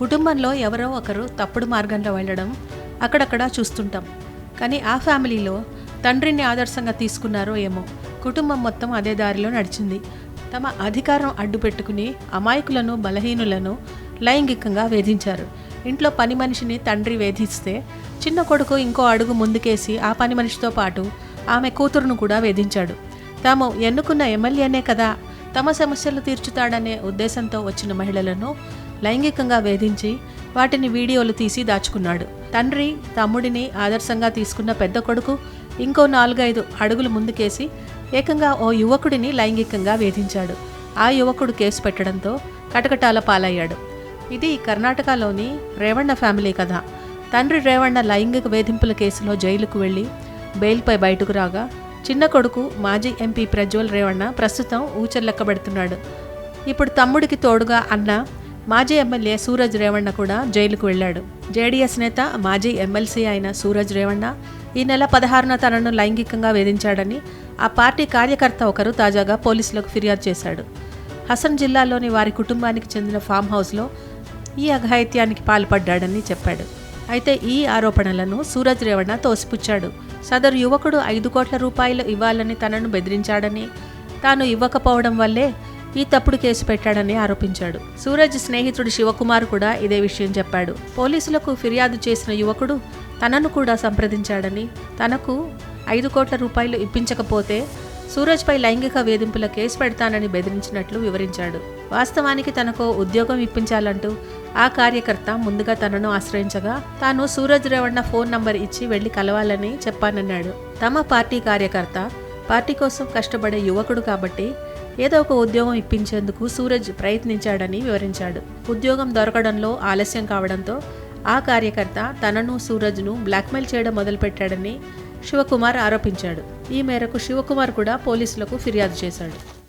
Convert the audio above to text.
కుటుంబంలో ఎవరో ఒకరు తప్పుడు మార్గంలో వెళ్ళడం అక్కడక్కడ చూస్తుంటాం. కానీ ఆ ఫ్యామిలీలో తండ్రిని ఆదర్శంగా తీసుకున్నారో ఏమో కుటుంబం మొత్తం అదే దారిలో నడిచింది. తమ అధికారం అడ్డు పెట్టుకుని అమాయకులను బలహీనులను లైంగికంగా వేధించారు. ఇంట్లో పని మనిషిని తండ్రి వేధిస్తే చిన్న కొడుకు ఇంకో అడుగు ముందుకేసి ఆ పని మనిషితో పాటు ఆమె కూతురును కూడా వేధించాడు. తాము ఎన్నుకున్న ఎమ్మెల్యేనే కదా తమ సమస్యలు తీర్చుతాడనే ఉద్దేశంతో వచ్చిన మహిళలను లైంగికంగా వేధించి వాటిని వీడియోలు తీసి దాచుకున్నాడు. తండ్రి తమ్ముడిని ఆదర్శంగా తీసుకున్న పెద్ద కొడుకు ఇంకో నాలుగైదు అడుగులు ముందుకేసి ఏకంగా ఓ యువకుడిని లైంగికంగా వేధించాడు. ఆ యువకుడు కేసు పెట్టడంతో కటకటాల పాలయ్యాడు. ఇది కర్ణాటకలోని రేవణ్ణ ఫ్యామిలీ కథ. తండ్రి రేవణ్ణ లైంగిక వేధింపుల కేసులో జైలుకు వెళ్ళి బెయిల్పై బయటకు రాగా చిన్న కొడుకు మాజీ ఎంపీ ప్రజ్వల్ రేవణ్ణ ప్రస్తుతం ఊచర్లెక్కబెడుతున్నాడు. ఇప్పుడు తమ్ముడికి తోడుగా అన్న మాజీ ఎమ్మెల్యే సూరజ్ రేవణ్ణ కూడా జైలుకు వెళ్ళాడు జేడీఎస్ నేత మాజీ ఎమ్మెల్సీ అయిన సూరజ్ రేవణ్ణ ఈ నెల పదహారున తనను లైంగికంగా వేధించాడని ఆ పార్టీ కార్యకర్త ఒకరు తాజాగా పోలీసులకు ఫిర్యాదు చేశాడు. హసన్ జిల్లాలోని వారి కుటుంబానికి చెందిన ఫామ్ హౌస్లో ఈ అఘాయిత్యానికి పాల్పడ్డాడని చెప్పాడు. అయితే ఈ ఆరోపణలను సూరజ్ రేవణ తోసిపుచ్చాడు. సదరు యువకుడు ఐదు కోట్ల రూపాయలు ఇవ్వాలని తనను బెదిరించాడని తాను ఇవ్వకపోవడం వల్లే ఈ తప్పుడు కేసు పెట్టాడని ఆరోపించాడు. సూరజ్ స్నేహితుడు శివకుమార్ కూడా ఇదే విషయం చెప్పాడు. పోలీసులకు ఫిర్యాదు చేసిన యువకుడు తనను కూడా సంప్రదించాడని తనకు ఐదు కోట్ల రూపాయలు ఇప్పించకపోతే సూరజ్పై లైంగిక వేధింపుల కేసు పెడతానని బెదిరించినట్లు వివరించాడు. వాస్తవానికి తనకు ఉద్యోగం ఇప్పించాలంటూ ఆ కార్యకర్త ముందుగా తనను ఆశ్రయించగా తాను సూరజ్ రేవಣ್ణ ఫోన్ నంబర్ ఇచ్చి వెళ్ళి కలవాలని చెప్పానన్నాడు. తమ పార్టీ కార్యకర్త పార్టీ కోసం కష్టపడే యువకుడు కాబట్టి ఏదో ఒక ఉద్యోగం ఇప్పించేందుకు సూరజ్ ప్రయత్నించాడని వివరించాడు. ఉద్యోగం దొరకడంలో ఆలస్యం కావడంతో ఆ కార్యకర్త తనను సూరజ్ను బ్లాక్మెయిల్ చేయడం మొదలుపెట్టాడని శివకుమార్ ఆరోపించాడు. ఈ మేరకు శివకుమార్ కూడా పోలీసులకు ఫిర్యాదు చేశాడు.